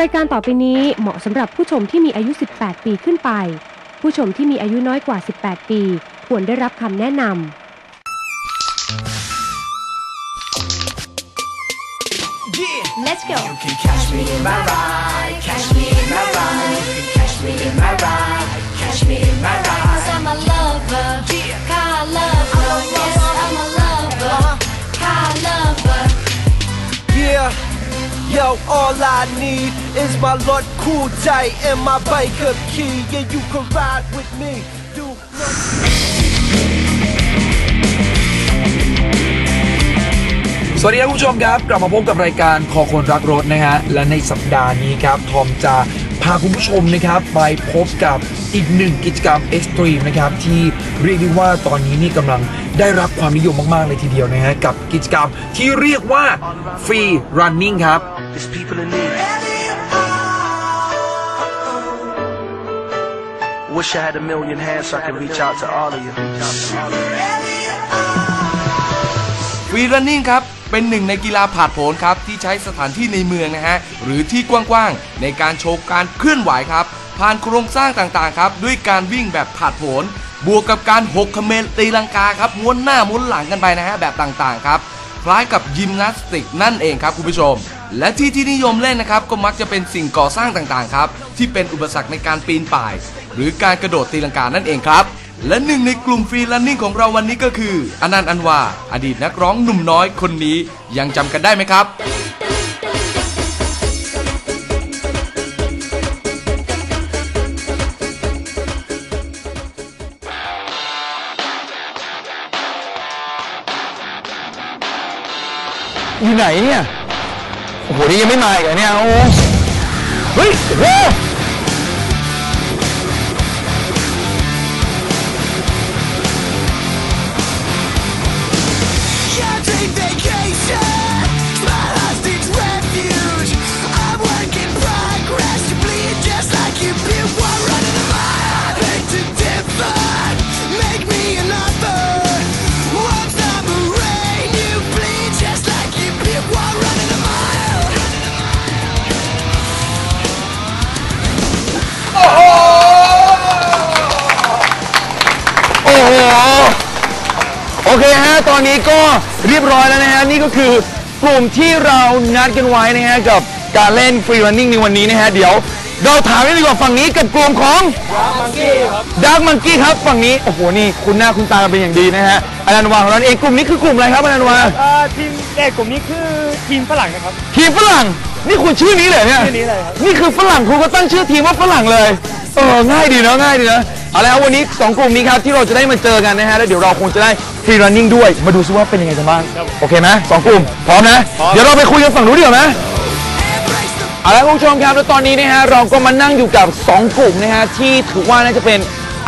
รายการต่อไปนี้เหมาะสำหรับผู้ชมที่มีอายุ 18 ปีขึ้นไป ผู้ชมที่มีอายุน้อยกว่า 18 ปี ควรได้รับคำแนะนำ Let's go. You can catch me in my ride, catch me in my ride. You can catch me in my ride, catch me in my ride. Cause I'm a lover, car lover. Yes, yo, all I need is my Lord Cool J and my bike up key. Yeah, you can ride with me. Do not สวัสดีครับคุณผู้ชมครับ กลับมาพบกับรายการคอคนรักรถนะฮะและในสัปดาห์นี้ครับ ทอมจะพาคุณผู้ชมนะครับไปพบกับอีกหนึ่งกิจกรรมเอ็กซ์ตรีมนะครับที่เรียกได้ว่าตอนนี้นี่กำลังได้รับความนิยมมาก ๆ เลยทีเดียวนะฮะกับกิจกรรมที่เรียกว่าฟรีรันนิ่งครับ There's people in need. Wish I had a million hands so I could reach out to all of you. ฟรีรันนิ่งครับ เป็นหนึ่งในกีฬาผาดโผนครับ ที่ใช้สถานที่ในเมืองนะฮะ หรือที่กว้างๆ ในการโชว์การเคลื่อนไหวครับ ผ่านโครงสร้างต่างๆ ครับ ด้วยการวิ่งแบบผาดโผน บวกกับการหกคเมนตีลังกาครับม้วนหน้าม้วนหลังกันไปนะฮะ แบบต่างๆ ครับ คล้ายกับยิมนาสติกนั่นเองครับคุณผู้ชม และที่ที่นิยมเล่นนะครับก็มักจะเป็นสิ่งก่อสร้างต่างๆครับ ที่เป็นอุปสรรคในการปีนป่าย หรือการกระโดดตีลังกานั่นเองครับ และหนึ่งในกลุ่มฟรีแลนนิ่งของเราวันนี้ก็คืออนันต์อันวา อดีตนักร้องหนุ่มน้อยคนนี้ยังจำกันได้ไหมครับอยู่ไหนเนี่ย โอ้โหนี่ยังไม่มาอีกเหรอเนี่ยโอ้เฮ้ยโอ้ โอเคฮะตอนนี้ก็เรียบร้อยแล้วนะฮะนี่ก็คือกลุ่มที่เรานัดกันไว้นะฮะกับการเล่นฟรีรันนิ่งในวันนี้นะฮะเดี๋ยว เราถามกันดีกว่าฝั่งนี้กับกลุ่มของดักมังกี้ครับฝั่งนี้โอ้โหนี่คุณหน้าคุณตากันเป็นอย่างดีนะฮะอนันต์วาของเราเองกลุ่มนี้คือกลุ่มอะไรครับอนันต์วาเอ่อทีมเอกกลุ่มนี้คือทีมฝรั่งนะครับ ทีมฝรั่งนี่คุณชื่อนี้เลยเนี่ยชื่อนี้เลยครับ นี่คือฝรั่งคุณก็ตั้งชื่อทีมว่าฝรั่งเลยเออง่ายดีเนาะง่ายดีนะเอาละครับวันนี้สองกลุ่มนี้ครับที่เราจะได้มาเจอกันนะฮะแล้วเดี๋ยวเราคงจะได้ฟรีรันนิ่งด้วย มาดูซิว่าเป็นยังไงกันบ้างโอเคไหมสองกลุ่มพร้อมนะ เดี๋ยวเราไปคุยกันฝั่งนู้นดีกว่าไหม เอาละคุณผู้ชมครับแล้วตอนนี้นะฮะเราก็มานั่งอยู่กับ 2 กลุ่มนะฮะที่ถือว่าน่าจะเป็น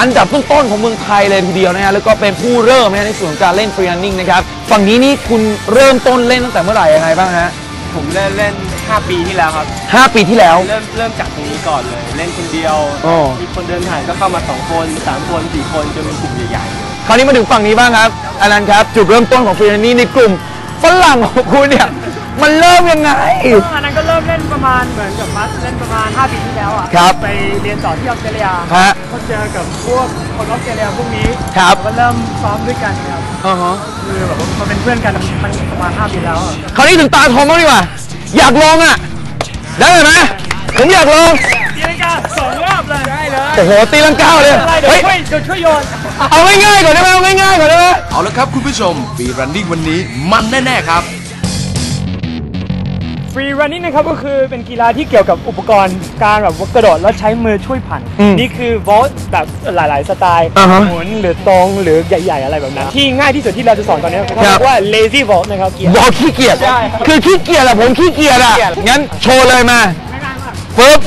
อันดับต้นๆของเมืองไทยเลยทีเดียวนะฮะแล้วก็เป็นผู้เริ่มนะฮะในส่วนของการเล่นฟรีรันนิ่งนะครับฝั่งนี้นี่คุณเริ่มต้นเล่นตั้งแต่เมื่อไหร่ยังไงบ้างฮะผมเล่นเล่น 5 ปีที่แล้วครับห้าปีที่แล้ว เริ่มเริ่มจากตรงนี้ก่อนเลย เล่นคนเดียวอ๋อมีคนเดินผ่านก็เข้ามา 2 คน 3 คน 4 คนจนเป็นกลุ่มใหญ่คราวนี้มาถึงฝั่งนี้บ้างครับอนันต์ครับ จุดเริ่มต้นของฟรีแลนนี่ในกลุ่มฝรั่งของคุณเนี่ย มันเริ่มยังไงๆอันนั้นก็เริ่มเล่นประมาณเหมือนกับมัสเล่นประมาณ 5 ปีที่แล้วอะครับไปเรียนต่อที่ออสเตรเลียฮะก็เจอกับพวกคนออสเตรเลียพวกนี้ครับก็เริ่มซ้อมด้วยกันครับอ๋อฮะคือแบบว่ามาเป็นเพื่อนกันมันประมาณ 5 ปีแล้วอะคราวนี้ถึงตาทอมบ้างดีกว่า อยากลองอะ ได้ไหมผมอยากลอง ตีลังกาสองรอบเลยได้เลยโอ้โหตีลังก้าวเลยอะไรเดี๋ยวเฮ้ยช่วยเดี๋ยวช่วยโยนเอาง่ายๆก่อนได้ไหมเอาง่ายๆก่อนได้ไหมเอาละครับคุณผู้ชมฟรีรันนิ่งวันนี้มันแน่ๆครับ ฟรีรันนิ่งนะครับก็คือเป็นกีฬาที่เกี่ยวกับอุปกรณ์การแบบว่ากระโดดแล้วใช้มือช่วยผัน อืมนี่คือวอลแบบหลายๆ สไตล์อ่าฮะหมุนหรือตรงหรือใหญ่ ๆ อะไรแบบนั้น ที่ง่ายที่สุดที่เราจะสอนตอนนี้เขาเรียกว่า lazy vault นะครับเกียร์ บอกขี้เกียจ ใช่คือขี้เกียจอะผมขี้เกียจอะขี้เกียจ งั้นโชว์เลยมาปึ๊บ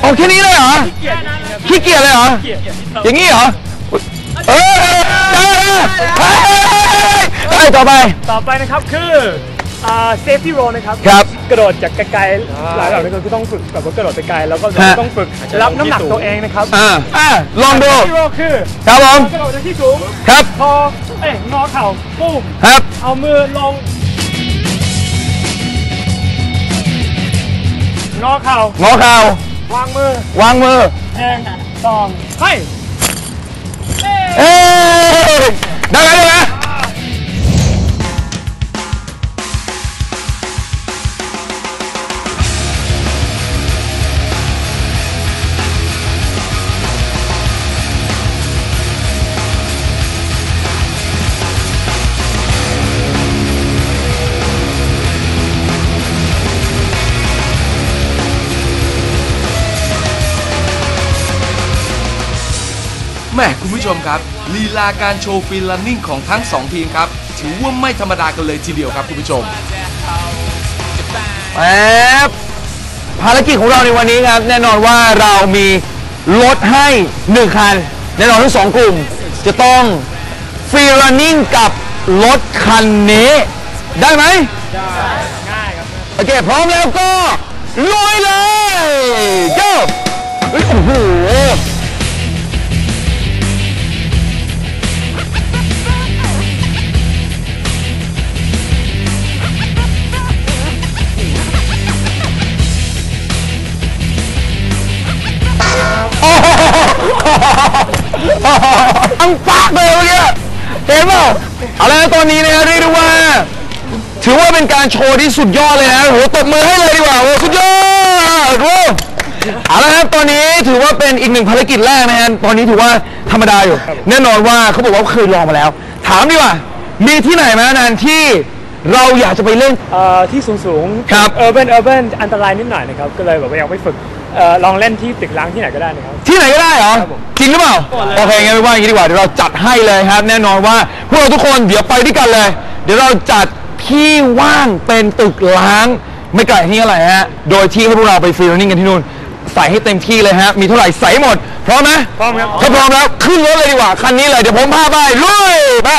โอ้แค่นี้เลยเหรอเกียร์นั้นนะครับขี้เกียจเลยเหรอเกียร์อย่างนี้เหรอ เออเออเออเฮ้ยต่อไป ต่อไปนะครับคือ อ่า safety roll นะครับ ครับกระโดดจากไกลๆหลายๆคนก็ต้องฝึกแบบว่ากระโดดไปไกลแล้วก็ฮะต้องฝึกรับน้ำหนักตัวเองนะครับอ่าอ่าลองดู safety roll คือครับผมกระโดดจากที่สูงครับพอเอ้ยงอเข่าปุ้มครับ เอามือลงงอเข่างอเข่าวางมือวางมือแทงสองให้เอ้ยได้ไหมได้ไหม ม่คุณผู้ชมครับลีลาการโชว์ฟรีลันนิ่งของทั้งสองทีมครับ ถือว่าไม่ธรรมดากันเลยทีเดียวครับคุณผู้ชมแอบภารกิจของเราในวันนี้ครับ แน่นอนว่าเรามีรถให้หนึ่งคัน แน่นอนทั้งสองกลุ่ม จะต้องฟรีรันนิ่งกับรถคันนี้ ได้ไหมง่ายครับโอเค พร้อมแล้วก็ลุยเลยเจ้าเฮ้ยโอ้โห เห็นเปล่าเอาละตอนนี้นะเรียกได้ว่า ถือว่าเป็นการโชว์ที่สุดยอดเลยนะโหตบมือให้เลยดีกว่าโหสุดยอดโหเอาละครับตอนนี้ถือว่าเป็นอีกหนึ่งภารกิจแรกนะฮะตอนนี้ถือว่าธรรมดาอยู่ แน่นอนว่าเขาบอกว่าเคยลองมาแล้ว ถามดีกว่ามีที่ไหนไหมนานที่เราอยากจะไปเล่น เอ่อที่สูงสูงๆครับ เออร์เบนเออร์เบนอันตรายนิดหน่อยนะครับ ก็เลยแบบว่าอยากไปฝึกเอ่อลองเล่นที่ตึกล้างที่ไหนก็ได้นะครับ ที่ไหนก็ได้เหรอครับผม จริงหรือเปล่า โอเคงั้นไม่ว่าอย่างนี้ดีกว่า เดี๋ยวเราจัดให้เลยครับ แน่นอนว่า พวกเราทุกคนเดี๋ยวไปด้วยกันเลย เดี๋ยวเราจัดที่ว่างเป็นตึกล้าง ไม่ไกลที่อะไรฮะ โดยที่ให้พวกเราไปฟรีแลนนิ่งกันที่นู่น ใส่ให้เต็มที่เลยฮะ มีเท่าไหร่ใส่หมด พร้อมไหมพร้อมครับ ถ้าพร้อมแล้วขึ้นรถเลยดีกว่า คันนี้เลย เดี๋ยวผมพาไปลุยไป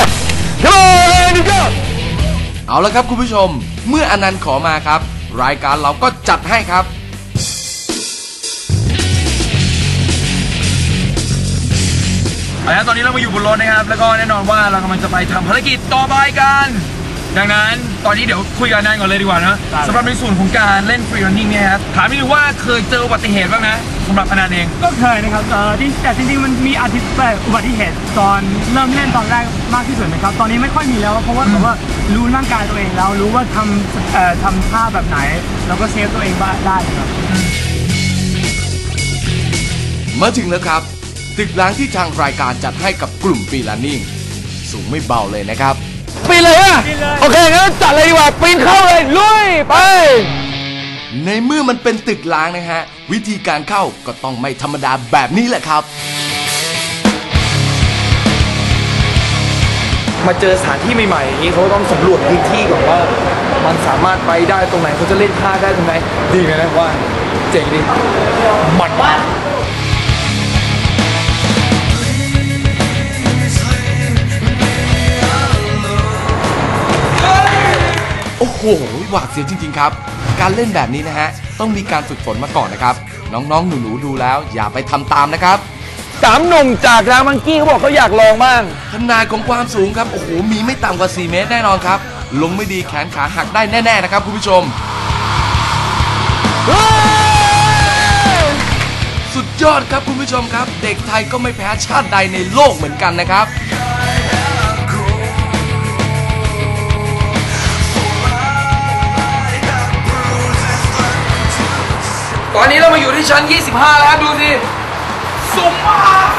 โย่ดิโก้เอาละครับคุณผู้ชม เมื่ออนันต์ขอมาครับ รายการเราก็จัดให้ครับ เอาละตอนนี้เรามาอยู่บนรถนะครับ แล้วก็แน่นอนว่าเรากำลังจะไปทำภารกิจต่อไปกัน ดังนั้นตอนนี้เดี๋ยวคุยกับอนันต์ก่อนเลยดีกว่านะสำหรับในส่วนของการเล่นฟรีรันนิ่งเนี่ยครับถามนิดนึงว่าเคยเจออุบัติเหตุบ้างนะสำหรับอนันต์เอง ก็เคยนะครับเอ่อที่แต่จริงๆ มันมีอาทิตย์แบบอุบัติเหตุตอนเริ่มเล่นตอนแรกมากที่สุดนะครับ ตอนนี้ไม่ค่อยมีแล้ว เพราะว่าแบบว่ารู้ร่างกายตัวเองแล้ว รู้ว่าทำเอ่อทำท่าแบบไหน แล้วก็เซฟตัวเองบ้างได้ครับ มาถึงแล้วครับ ตึกล้างที่ทางรายการจัดให้กับกลุ่มฟรีแลนนิ่ง สูงไม่เบาเลยนะครับ ปีนเลยอะปีนเลย โอเคงั้นจัดเลยดีกว่าปีนเข้าเลยลุยไป ในเมื่อมันเป็นตึกล้างนะฮะ วิธีการเข้าก็ต้องไม่ธรรมดาแบบนี้แหละครับ มาเจอสถานที่ใหม่ๆอย่างนี้เขาก็ต้องสำรวจพื้นที่ก่อนว่า มันสามารถไปได้ตรงไหนเขาจะเล่นท่าได้ตรงไหนดีเลยนะว่าเจ๋งดีมันมาก โอ้โหหวาดเสียวจริง ๆ ครับ การเล่นแบบนี้นะฮะ ต้องมีการฝึกฝนมาก่อนนะครับ น้องๆ หนูๆ ดูแล้ว อย่าไปทำตามนะครับสามหนุ่มจากร้านมังกี้เขาบอกเขาอยากลองบ้างขนาดของความสูงครับ โอ้โห มีไม่ต่ำกว่า 4 เมตรแน่นอนครับ ลงไม่ดีแขนขาหักได้แน่ ๆ นะครับคุณผู้ชม สุดยอดครับคุณผู้ชมครับ เด็กไทยก็ไม่แพ้ชาติใดในโลกเหมือนกันนะครับ ตอนนี้เรามาอยู่ที่ชั้น 25 แล้วครับดูสิสูงมาก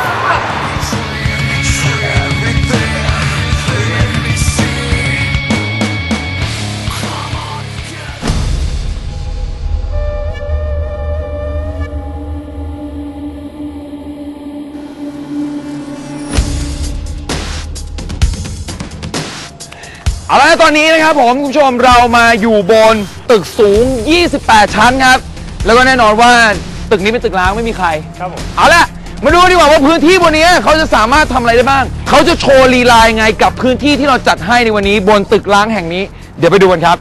เอาละตอนนี้นะครับผมคุณผู้ชมเรามาอยู่บนตึกสูง 28 ชั้นครับ แล้วก็แน่นอนว่าตึกนี้เป็นตึกร้างไม่มีใคร ครับผม เอาละมาดูดีกว่าว่าพื้นที่บนนี้เขาจะสามารถทำอะไรได้บ้าง เขาจะโชว์ลีลายังไงกับพื้นที่ที่เราจัดให้ในวันนี้บนตึกร้างแห่งนี้ เดี๋ยวไปดูกันครับ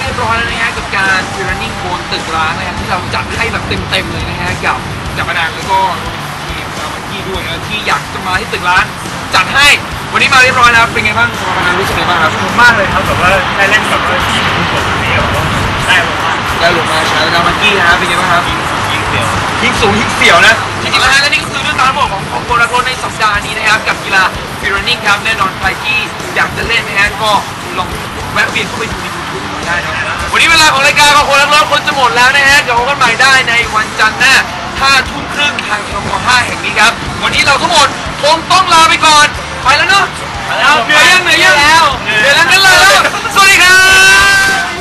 เรียบร้อยแล้วนะฮะกับการฟิ running บนตึกร้างนะครับที่เราจัดให้แบบเต็มๆเลยนะฮะกับจักรดานแล้วก็ทีมรามันกี้ด้วยนะที่อยากจะมาที่ตึกร้างจัดให้วันนี้มาเรียบร้อยแล้วเป็นไงบ้างรามันรู้สึกไงบ้างครับมากเลยครับแบบว่าได้เล่นกับทีมผู้ชมนี้แบบว่าได้มากได้ลงมาใช้แล้วมันกี้ฮะเป็นไงบ้างครับยิงเดียวยิงสูงยิงเสี่ยวนะจริงๆแล้วฮะและนี่ก็คือเรื่องราวทั้งหมดของของโคราชในสัปดาห์นี้นะครับกับกีฬาฟิรนิ่งครับแน่นอนใครที่อยากจะเล่นนะฮะก็ลองแวะเวียนเข้าไปดู วันนี้เวลาของรายการก็คนรักรถคนจะหมดแล้วนะฮะเดี๋ยวพบกันใหม่ได้ในวันจันทร์หน้า5ทุ่มครึ่งทางช่อง5แห่งนี้ครับ วันนี้เราทั้งหมดคงต้องลาไปก่อน ไปแล้วเนาะเหนื่อยยังเหนื่อยยังเหนื่อยแล้วงั้นลาแล้วสวัสดีครับ